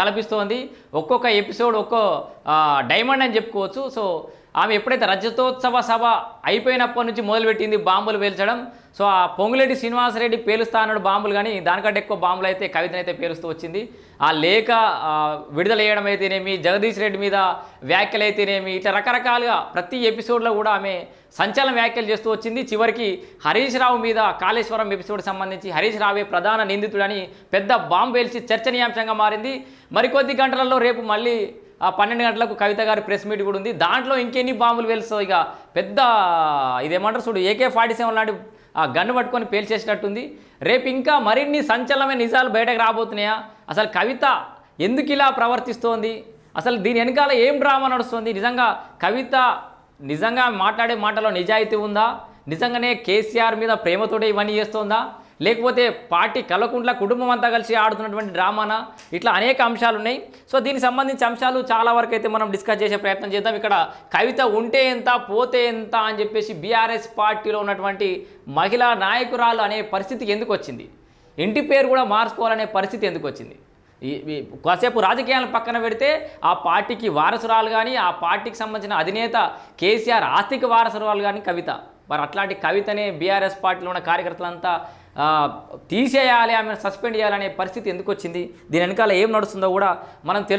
తలపిస్తోంది. ఒక్కొక్క ఎపిసోడ్ ఒక్కో డైమండ్ అని చెప్పుకోవచ్చు. సో ఆమె ఎప్పుడైతే రజతోత్సవ సభ అయిపోయినప్పటి నుంచి మొదలుపెట్టింది బాంబులు పేల్చడం. సో ఆ పొంగులేటి శ్రీనివాసరెడ్డి పేలుస్తా అన్నాడు బాంబులు కానీ దానికంటే ఎక్కువ బాంబులు అయితే కవితనైతే పేలుస్తూ వచ్చింది. ఆ లేఖ విడుదల చేయడం అయితేనేమి జగదీష్ రెడ్డి మీద వ్యాఖ్యలు అయితేనేమి ఇట్లా రకరకాలుగా ప్రతి ఎపిసోడ్లో కూడా ఆమె సంచలన వ్యాఖ్యలు చేస్తూ వచ్చింది. చివరికి హరీష్ రావు మీద కాళేశ్వరం ఎపిసోడ్ సంబంధించి హరీష్ రావే ప్రధాన నిందితుడని పెద్ద బాంబు వేల్చి చర్చనీయాంశంగా మారింది. మరికొద్ది గంటలలో రేపు మళ్ళీ ఆ పన్నెండు గంటలకు కవిత గారి ప్రెస్ మీట్ కూడా ఉంది. దాంట్లో ఇంకెన్ని బాంబులు వెలుస్తాయి ఇక పెద్ద ఇదేమంటారు చూడు ఏకే ఫార్టీ సెవెన్ లాంటి ఆ గన్ను పట్టుకొని పేల్చేసినట్టుంది. రేపు ఇంకా మరిన్ని సంచలనమైన నిజాలు బయటకు రాబోతున్నాయా? అసలు కవిత ఎందుకు ఇలా ప్రవర్తిస్తోంది? అసలు దీని వెనకాల ఏం డ్రామా నడుస్తుంది? నిజంగా కవిత నిజంగా మాట్లాడే మాటలో నిజాయితీ ఉందా? నిజంగానే కేసీఆర్ మీద ప్రేమతోటే ఇవన్నీ చేస్తోందా? లేకపోతే పార్టీ కలకుంట్ల కుటుంబం అంతా కలిసి ఆడుతున్నటువంటి డ్రామానా? ఇట్లా అనేక అంశాలు ఉన్నాయి సో దీనికి సంబంధించి అంశాలు చాలా వరకు అయితే మనం డిస్కస్ చేసే ప్రయత్నం చేద్దాం. ఇక్కడ కవిత ఉంటే ఎంత పోతే ఎంత అని చెప్పేసి బీఆర్ఎస్ పార్టీలో ఉన్నటువంటి మహిళా నాయకురాలు అనే పరిస్థితికి ఎందుకు వచ్చింది? ఇంటి పేరు కూడా మార్చుకోవాలనే పరిస్థితి ఎందుకు వచ్చింది? కాసేపు రాజకీయాలను పక్కన పెడితే ఆ పార్టీకి వారసురాలు కానీ ఆ పార్టీకి సంబంధించిన అధినేత కేసీఆర్ ఆస్తిక వారసురాలు కానీ కవిత. మరి అట్లాంటి కవితనే బీఆర్ఎస్ పార్టీలో ఉన్న కార్యకర్తలంతా తీసేయాలి ఆమెను సస్పెండ్ చేయాలనే పరిస్థితి ఎందుకు వచ్చింది దీని వెనకాల ఏం నడుస్తుందో కూడా మనం తెలుసు